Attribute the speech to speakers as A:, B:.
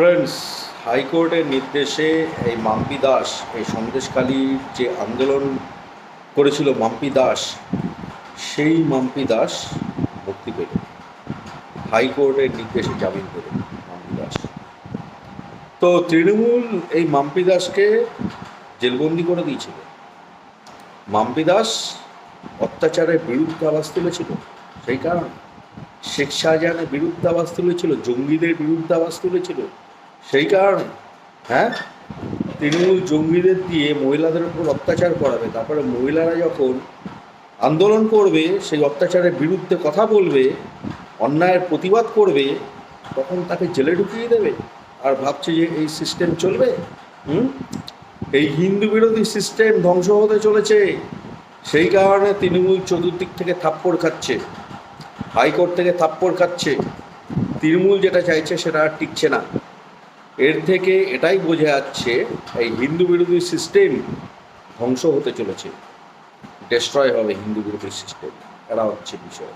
A: Friends হাইকোর্টের নির্দেশে এই মাম্পি দাস, এই সন্দেশখালীর যে আন্দোলন করেছিল মাম্পি দাস, সেই মাম্পি দাস মুক্তি পেল। হাইকোর্টের নির্দেশে জামিন পেল মাম্পি দাস। তো তৃণমূল এই মাম্পি দাসকে জেলবন্দি করে দিয়েছিল। মাম্পি দাস অত্যাচারের বিরুদ্ধে আওয়াজ তুলেছিল, সেই কারণে। শেখ শাহজাহানের বিরুদ্ধে আওয়াজ তুলেছিল, জঙ্গিদের বিরুদ্ধে আওয়াজ তুলেছিল। সেই কারণে হ্যাঁ? তৃণমূল জঙ্গিদের দিয়ে মহিলাদের উপর অত্যাচার করাবে, তারপরে মহিলারা যখন আন্দোলন করবে, সেই অত্যাচারের বিরুদ্ধে কথা বলবে, অন্যায়ের প্রতিবাদ করবে, তখন তাকে জেলে ঢুকিয়ে দেবে আর ভাবছে যে এই সিস্টেম চলবে। হুম? এই হিন্দু বিরোধী সিস্টেম ধ্বংস হতে চলেছে। সেই কারণে তৃণমূল চতুর্দিক থেকে থাপ্পড় খাচ্ছে, হাইকোর্ট থেকে থাপ্পড় খাচ্ছে। তৃণমূল যেটা চাইছে সেটা আর টিকছে না। এর থেকে এটাই বোঝা যাচ্ছে, এই হিন্দু বিরোধী সিস্টেম ধ্বংস হতে চলেছে। ডেস্ট্রয় হবে হিন্দু বিরোধী সিস্টেম এরা হচ্ছে বিষয়